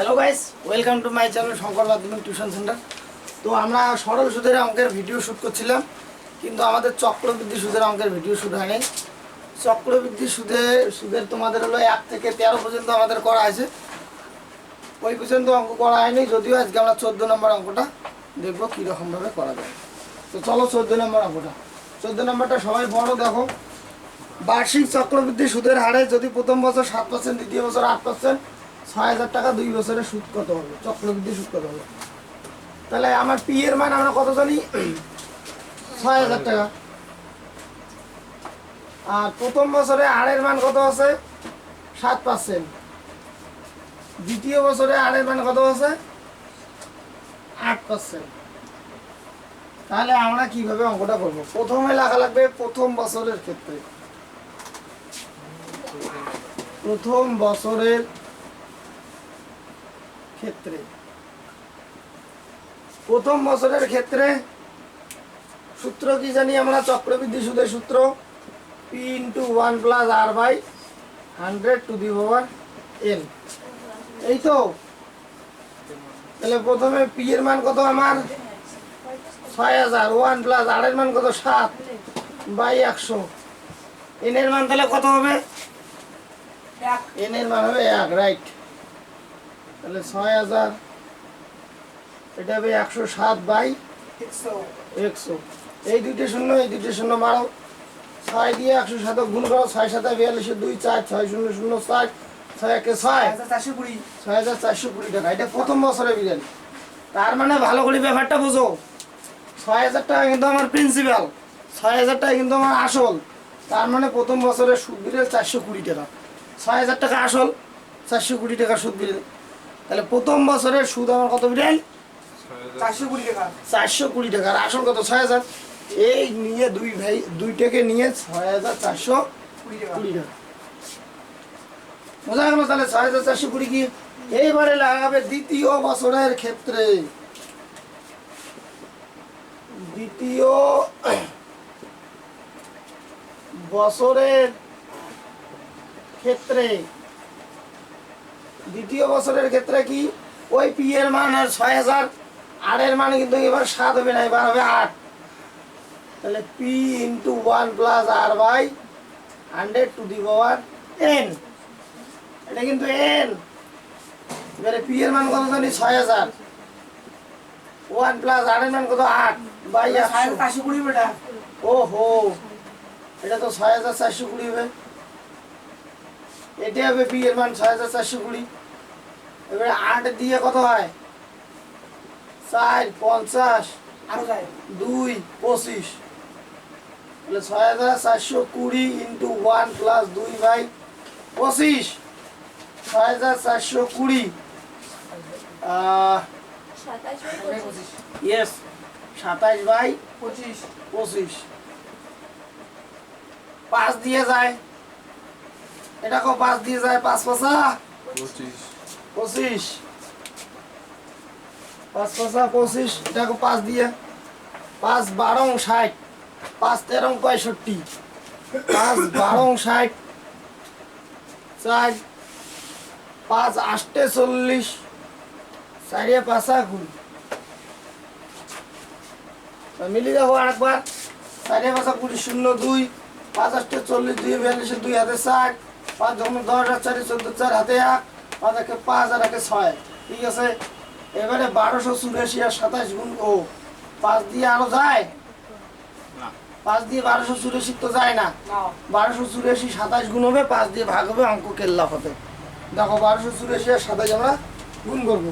Hello guys welcome to my channel Shankar মাধ্যমিক tuition centre তো আমরা সরল সুদের অঙ্কের ভিডিও শ্যুট করছিলাম, কিন্তু আমাদের চক্রবৃদ্ধি সুদের অঙ্কের ভিডিও শ্যুট হয়নি চক্রবৃদ্ধি সুদে সুদের তোমাদের হলো এক থেকে তেরো পর্যন্ত আমাদের করা আছে ওই পর্যন্ত অঙ্ক করা হয়নি, যদিও আজকে আমরা চোদ্দ নম্বর অঙ্কটা দেখব কীরকমভাবে করা যায়। তো চলো চোদ্দ নম্বর অঙ্কটা। চোদ্দ নম্বরটা সবাই বড় দেখো। বার্ষিক চক্রবৃদ্ধি সুদের হারে যদি প্রথম বছর সাত পার্সেন্ট দ্বিতীয় বছর আট পার্সেন্ট ছয় হাজার টাকা দুই বছরে সুদ কত হবে? চক্রবৃদ্ধি সুদ কত হবে? তাহলে আমার পি এর মান আমরা কত জানি? ছয় হাজার টাকা। আর প্রথম বছরে আড়ের মান কত আছে? দ্বিতীয় বছরে আড়ের মান কত আছে? আট পার্সেন্ট। তাহলে আমরা কীভাবে অঙ্কটা করব? প্রথমে লাগা লাগবে প্রথম বছরের ক্ষেত্রে। প্রথম বছরের ক্ষেত্রে। প্রথম বছরের ক্ষেত্রে সূত্র কি জানি আমরা চক্রবৃদ্ধি সুদের সূত্র? P into one plus R by hundred to the power N এই তো? তাহলে প্রথমে পি এর মান কত আমার? ছয় হাজার। ওয়ান প্লাস আর এর মান কত? সাত। বাই একশো। এন এর মান তাহলে কত হবে? এন এর মান হবে এক রাইট তাহলে ছয় হাজার। এটা হবে একশো সাত বাই একশো। এই দুইটা শূন্য এই দুইটা শূন্য মারো। ছয় দিয়ে একশো সাত গুণ করো ছয় সাথে বিয়াল্লিশে দুই চার ছয় শূন্য শূন্য ষাট ছয় একে ছয়। চারশো কুড়ি। ছয় হাজার চারশো কুড়ি টাকা। এটা প্রথম বছরে বিরিয়ানি। তার মানে ভালো করে ব্যাপারটা বোঝো। ছয় হাজার টাকা কিন্তু আমার প্রিন্সিপাল ছয় হাজার টাকা কিন্তু আমার আসল। তার মানে প্রথম বছরের সুদ বিলের চারশো কুড়ি টাকা। ছয় হাজার টাকা আসল চারশো কুড়ি টাকা সুদ বিল তাহলে প্রথম বছরের সুদ আমার কত বিলেন চারশো কুড়ি টাকা। চারশো কুড়ি টাকা। আর আসল কত ছয় হাজার। এই নিয়ে দুই ভাই দুইটাকে নিয়ে ছয় হাজার চারশো কুড়ি টাকা। বোঝা গেল তাহলে ছয় হাজার চারশো কুড়ি কি? এইবারে লাগাবে দ্বিতীয় বছরের ক্ষেত্রে। দ্বিতীয় বছরের ক্ষেত্রে দ্বিতীয় বছরের ক্ষেত্রে কি? ওই পি এর মান আর ছয় হাজার আর এর মান কিন্তু এবার সাত হবে না এবার হবে আট। তাহলে P into one plus R by hundred to the power N এটা কিন্তু এন এবারে পি এর মান কত জানি? ছয় হাজার। ওয়ান প্লাস আর এর মান কত? আট বাই একশো। কুড়ি বেটা ও হো এটা তো ছয় হাজার চারশো কুড়ি হবে। এটা হবে পি এর মান ছয় হাজার চারশো কুড়ি। এবারে আট দিয়ে কত হয়? চার পঞ্চাশ আরও যায় দুই পঁচিশ। তাহলে ছয় হাজার চারশো কুড়ি ইন্টু ওয়ান প্লাস দুই বাই পঁচিশ। ছয় হাজার চারশো কুড়ি। ইয়েস সাতাশ বাই পঁচিশ। পঁচিশ। পাঁচ দিয়ে যায়। এটা কো পাঁচ দিয়ে যায় পাঁচ পাঁচা? পঁচিশ। পাঁচ পাঁচা পঁচিশ এটা কো পাঁচ দিয়ে। পাঁচ বারো ষাট পাঁচ তেরো পঁয়ষট্টি পাঁচ বারো ষাট চার পাঁচ আষ্টে চল্লিশ চারিয়ে পাঁচা কুড়ি মিলি দেখো আরেকবার। চারিয়ে পাঁচা কুড়ি শূন্য দুই পাঁচ আষ্টে চল্লিশ দুই বিয়াল্লিশে দুই হাতে ষাট পাঁচ যখন দশ আর চারি চোদ্দ চার হাতে এক পাঁচ একে পাঁচ আর একে ছয়। ঠিক আছে? এবারে বারোশো চুরাশি আর সাতাশ গুণ ও। পাঁচ দিয়ে আরও যায়? পাঁচ দিয়ে বারোশো চুরাশি তো যায় না। বারোশো চুরাশি সাতাশ গুণ হবে পাঁচ দিয়ে ভাগ হবে অঙ্ক কেল্লা হবে দেখো বারোশো চুরাশি আর সাতাশ আমরা গুণ করব।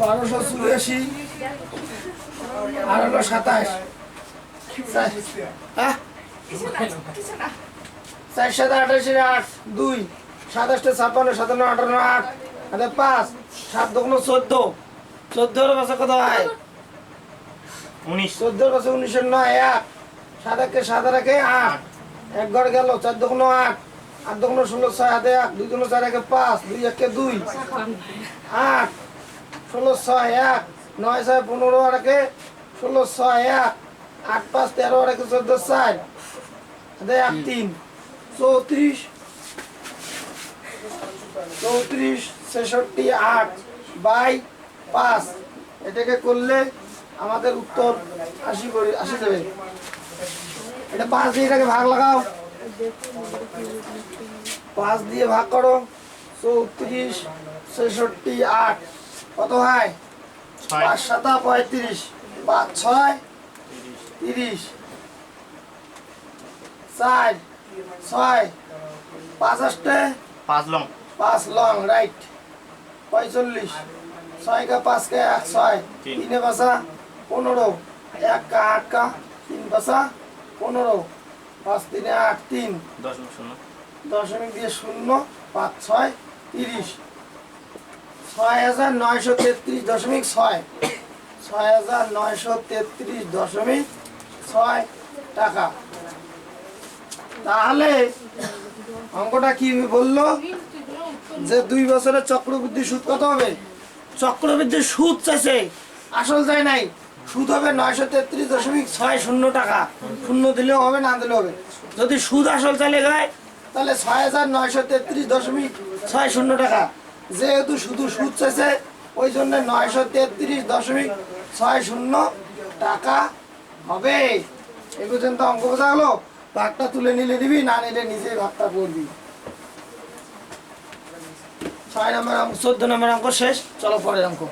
বারোশো চুরাশি আর হলো সাতাশ। হ্যাঁ? চার সাত আঠাশে আট দুই সাতাশটা ছাপ্পান্ন সাতান্ন আটান্ন আট হাতে পাঁচ সাত দোকানো চোদ্দ। চোদ্দোর পাশে কত হয়? উনিশ। চোদ্দোর পাশে উনিশের নয় এক। সাত একে সাত একে আট। এক ঘর গেল চার দোকানো আট আট দোকানো ষোলো ছয় হাতে এক দুই দোকানো চার একে পাঁচ দুই একে দুই। আট ষোলো ছয় এক নয় ছয় পনেরো আর একে ষোলো ছয় এক আট পাঁচ তেরো আর একে চোদ্দ চার। হাতে এক তিন। চৌত্রিশ চৌত্রিশ ছেষট্টি আট বাই পাঁচ। এটাকে করলে আমাদের উত্তর আশি করে আশি যাবে এটা পাঁচ দিয়ে এটাকে ভাগ লাগাও। পাঁচ দিয়ে ভাগ করো। চৌত্রিশ ছেষট্টি আট। কত হয়? পাঁচ সাতা পঁয়ত্রিশ। পাঁচ ছয় তিরিশ। চার। ছয় পাঁচ আষ্টে পাঁচ লং। পাঁচ লং রাইট। পঁয়তাল্লিশ ছয় কা পাঁচ কা এক ছয়। তিনে। বাসা পনেরো। এক কা আট কা তিন বাসা পনেরো। পাঁচ তিনে আট তিন। দশ শূন্য। দশমিক দিয়ে শূন্য পাঁচ ছয় তিরিশ। ছয় হাজার নয়শো তেত্রিশ দশমিক ছয়। ছয় হাজার নয়শো তেত্রিশ দশমিক ছয় টাকা। তাহলে অঙ্কটা কি বলল? যে দুই বছরের চক্রবৃদ্ধি সুদ কত হবে? চক্রবৃদ্ধির সুদ চাইছে, আসল চাই নাই। সুদ হবে নয়শো তেত্রিশ দশমিক ছয় শূন্য টাকা। শূন্য দিলেও হবে, না দিলেও হবে। যদি সুদ আসল চালে যায়, তাহলে ছয় হাজার নয়শো তেত্রিশ দশমিক ছয় শূন্য টাকা। যেহেতু শুধু সুদ চাইছে, ওই জন্য নয়শো তেত্রিশ দশমিক ছয় শূন্য টাকা হবে। এই পর্যন্ত অঙ্ক বোঝা হলো ভাগটা তুলে নিলে দিবি, না নিলে নিজে ভাগটা করবি। ছয় নম্বর অঙ্ক চোদ্দ নম্বর অঙ্ক শেষ, চলো পরের অঙ্ক